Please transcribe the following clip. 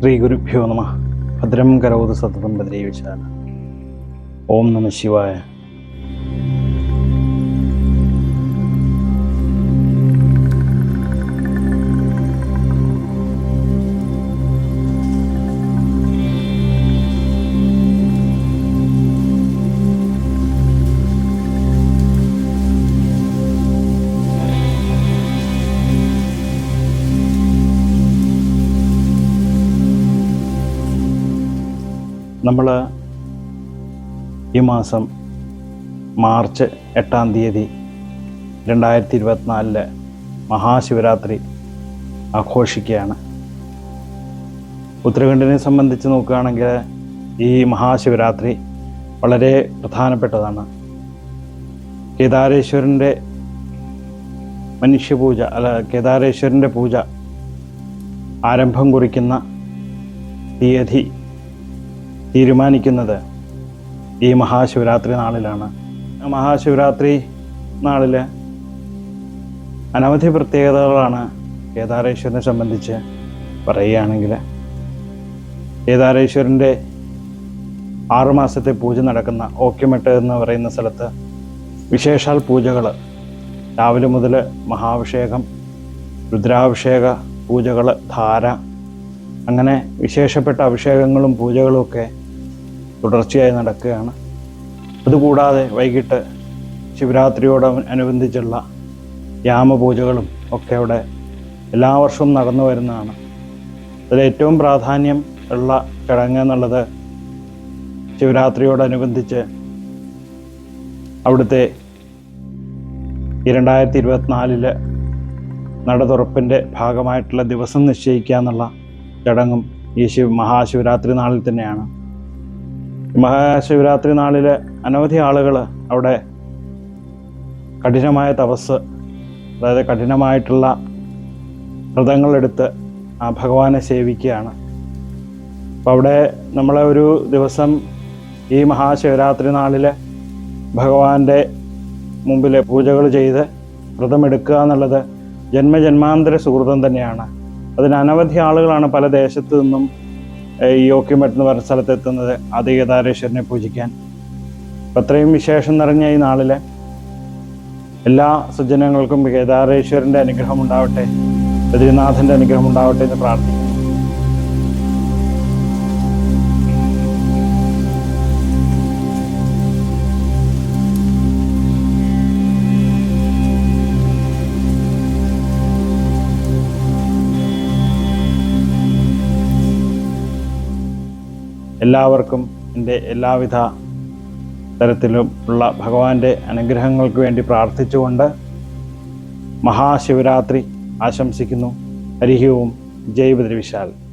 ശ്രീ ഗുരുഭ്യോ നമ. ഭദ്രം കരോത് സതതം ഭദ്രീവിശാല ഓം നമ ശിവായ. നമ്മൾ ഈ മാസം മാർച്ച് എട്ടാം തീയതി രണ്ടായിരത്തി ഇരുപത്തിനാലിൽ മഹാശിവരാത്രി ആഘോഷിക്കുകയാണ്. ഉത്തരാഖണ്ഡിനെ സംബന്ധിച്ച് നോക്കുകയാണെങ്കിൽ ഈ മഹാശിവരാത്രി വളരെ പ്രധാനപ്പെട്ടതാണ്. കേദാരേശ്വരന്റെ മനുഷ്യപൂജ അല്ല കേദാരേശ്വരന്റെ പൂജ ആരംഭം കുറിക്കുന്ന തീയതി തീരുമാനിക്കുന്നത് ഈ മഹാശിവരാത്രി നാളിലാണ്. മഹാശിവരാത്രി നാളിൽ അനവധി പ്രത്യേകതകളാണ് കേദാരേശ്വരനെ സംബന്ധിച്ച് പറയുകയാണെങ്കിൽ. കേദാരേശ്വരന്റെ ആറുമാസത്തെ പൂജ നടക്കുന്ന ഓക്യമെട്ട് എന്ന് പറയുന്ന സ്ഥലത്ത് വിശേഷാൽ പൂജകൾ രാവിലെ മുതൽ മഹാഭിഷേകം രുദ്രാഭിഷേക പൂജകൾ ധാര അങ്ങനെ വിശേഷപ്പെട്ട അഭിഷേകങ്ങളും പൂജകളും ഒക്കെ തുടർച്ചയായി നടക്കുകയാണ്. അതുകൂടാതെ വൈകിട്ട് ശിവരാത്രിയോട് അനുബന്ധിച്ചുള്ള യാമപൂജകളും ഒക്കെ അവിടെ എല്ലാ വർഷവും നടന്നു വരുന്നതാണ്. അതിൽ ഏറ്റവും പ്രാധാന്യം ഉള്ള ചടങ്ങ് എന്നുള്ളത് ശിവരാത്രിയോടനുബന്ധിച്ച് അവിടുത്തെ രണ്ടായിരത്തി ഇരുപത്തിനാലിൽ നട തുറപ്പിന്റെ ഭാഗമായിട്ടുള്ള ദിവസം നിശ്ചയിക്കുക എന്നുള്ള ചടങ്ങും ഈ ശിവ മഹാശിവരാത്രി നാളിൽ തന്നെയാണ്. മഹാശിവരാത്രി നാളിൽ അനവധി ആളുകൾ അവിടെ കഠിനമായ തപസ് അതായത് കഠിനമായിട്ടുള്ള വ്രതങ്ങളെടുത്ത് ആ ഭഗവാനെ സേവിക്കുകയാണ്. അപ്പോൾ അവിടെ നമ്മളെ ഒരു ദിവസം ഈ മഹാശിവരാത്രി നാളിൽ ഭഗവാന്റെ മുമ്പിൽ പൂജകൾ ചെയ്ത് വ്രതമെടുക്കുക എന്നുള്ളത് ജന്മജന്മാന്തര സുഹൃതം തന്നെയാണ്. അതിന് അനവധി ആളുകളാണ് പല ദേശത്തു നിന്നും ഈ യോക്യമട്ട് എന്ന് പറഞ്ഞ സ്ഥലത്ത് എത്തുന്നത് ആദികേദാരേശ്വരനെ പൂജിക്കാൻ. അപ്പം അത്രയും വിശേഷം നിറഞ്ഞ ഈ നാളിലെ എല്ലാ സജ്ജനങ്ങൾക്കും കേദാരേശ്വരന്റെ അനുഗ്രഹം ഉണ്ടാവട്ടെ ബദ്രിനാഥന്റെ അനുഗ്രഹം ഉണ്ടാവട്ടെ എന്ന് പ്രാർത്ഥിക്കുന്നു. എല്ലാവർക്കും എന്റെ എല്ലാവിധ തരത്തിലും ഉള്ള ഭഗവാന്റെ അനുഗ്രഹങ്ങൾക്ക് വേണ്ടി പ്രാർത്ഥിച്ചുകൊണ്ട് മഹാശിവരാത്രി ആശംസിക്കുന്നു. ഹരിഹി. ഓം ജയ് ബദ്രി വിശാൽ